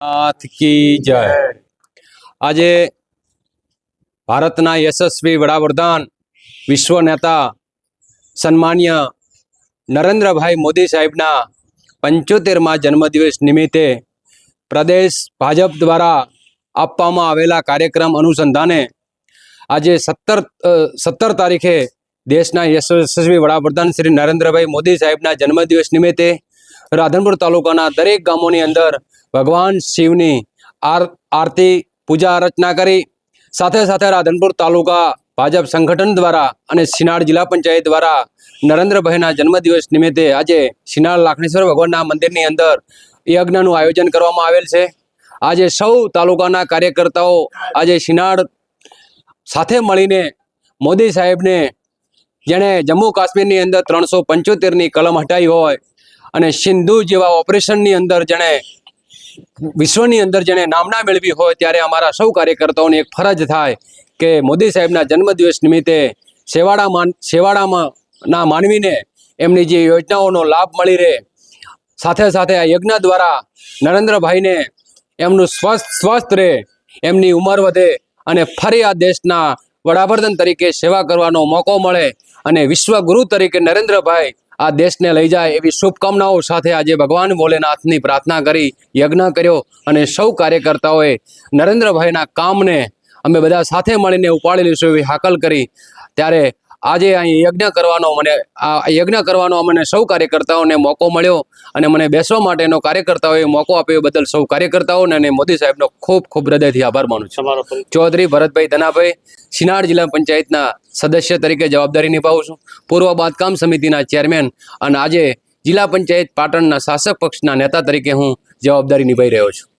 નાથ કી જય આજે ભારતના યશસ્વી વડાપ્રધાન વિશ્વ નેતા સન્માન્ય નરેન્દ્રભાઈ મોદી સાહેબના પંચોતેરમાં જન્મદિવસ નિમિત્તે પ્રદેશ ભાજપ દ્વારા આપવામાં આવેલા કાર્યક્રમ અનુસંધાને આજે સત્તર સત્તર તારીખે દેશના યશસ્વી વડાપ્રધાન શ્રી નરેન્દ્રભાઈ મોદી સાહેબના જન્મદિવસ નિમિત્તે રાધનપુર તાલુકાના દરેક ગામોની અંદર ભગવાન શિવની આર, આરતી, પૂજા અર્ચના કરી. સાથે સાથે રાધનપુર તાલુકા ભાજપ સંગઠન દ્વારા અને સિનાળ જિલ્લા પંચાયત દ્વારા નરેન્દ્રભાઈના જન્મદિવસ નિમિત્તે આજે સિનાળ લાખણેશ્વર ભગવાનના મંદિરની અંદર યજ્ઞનું આયોજન કરવામાં આવેલ છે. આજે સૌ તાલુકાના કાર્યકર્તાઓ આજે સિનાળ સાથે મળીને મોદી સાહેબને જેણે જમ્મુ કાશ્મીરની અંદર ત્રણસો પંચોતેરની કલમ હટાવી હોય અને સિંધુ જેવા ઓપરેશનની અંદર જેણે વિશ્વની અંદર જેણે નામના મેળવી હોય ત્યારે અમારા સૌ કાર્યકર્તાઓની એક ફરજ થાય કે મોદી સાહેબના જન્મદિવસ નિમિત્તે શેવાડા માન શેવાડામાં ના માનવીને એમની જે યોજનાઓનો લાભ મળી રહે. સાથે સાથે આ યજ્ઞ દ્વારા નરેન્દ્રભાઈને એમનું સ્વસ્થ સ્વસ્થ રહે, એમની ઉંમર વધે અને ફરી આ દેશના વડાપ્રધાન તરીકે સેવા કરવાનો મોકો મળે અને વિશ્વગુરુ તરીકે નરેન્દ્રભાઈ આ દેશને લઈ જાય એવી શુભકામનાઓ સાથે આજે ભગવાન ભોલેનાથની પ્રાર્થના કરી, યજ્ઞ કર્યો અને સૌ કાર્યકર્તાઓએ નરેન્દ્રભાઈના કામને અમે બધા સાથે મળીને ઉપાડી લઈશું એવી હાકલ કરી. ત્યારે આજે અહીં યજ્ઞ કરવાનો મને આ યજ્ઞ કરવાનો મને સૌ કાર્યકર્તાઓને મોકો મળ્યો અને મને બેસવા માટેનો કાર્યકર્તાઓએ મોકો આપ્યો બદલ સૌ કાર્યકર્તાઓને અને મોદી સાહેબનો ખૂબ ખૂબ હૃદયથી આભાર માનું છું. ચૌધરી ભરતભાઈ ધનાભાઈ શિનાળ જિલ્લા પંચાયતના સદસ્ય તરીકે જવાબદારી નિભાવું છું. પૂર્વ બાંધકામ સમિતિના ચેરમેન અને આજે જિલ્લા પંચાયત પાટણના શાસક પક્ષના નેતા તરીકે હું જવાબદારી નિભાવી રહ્યો છું.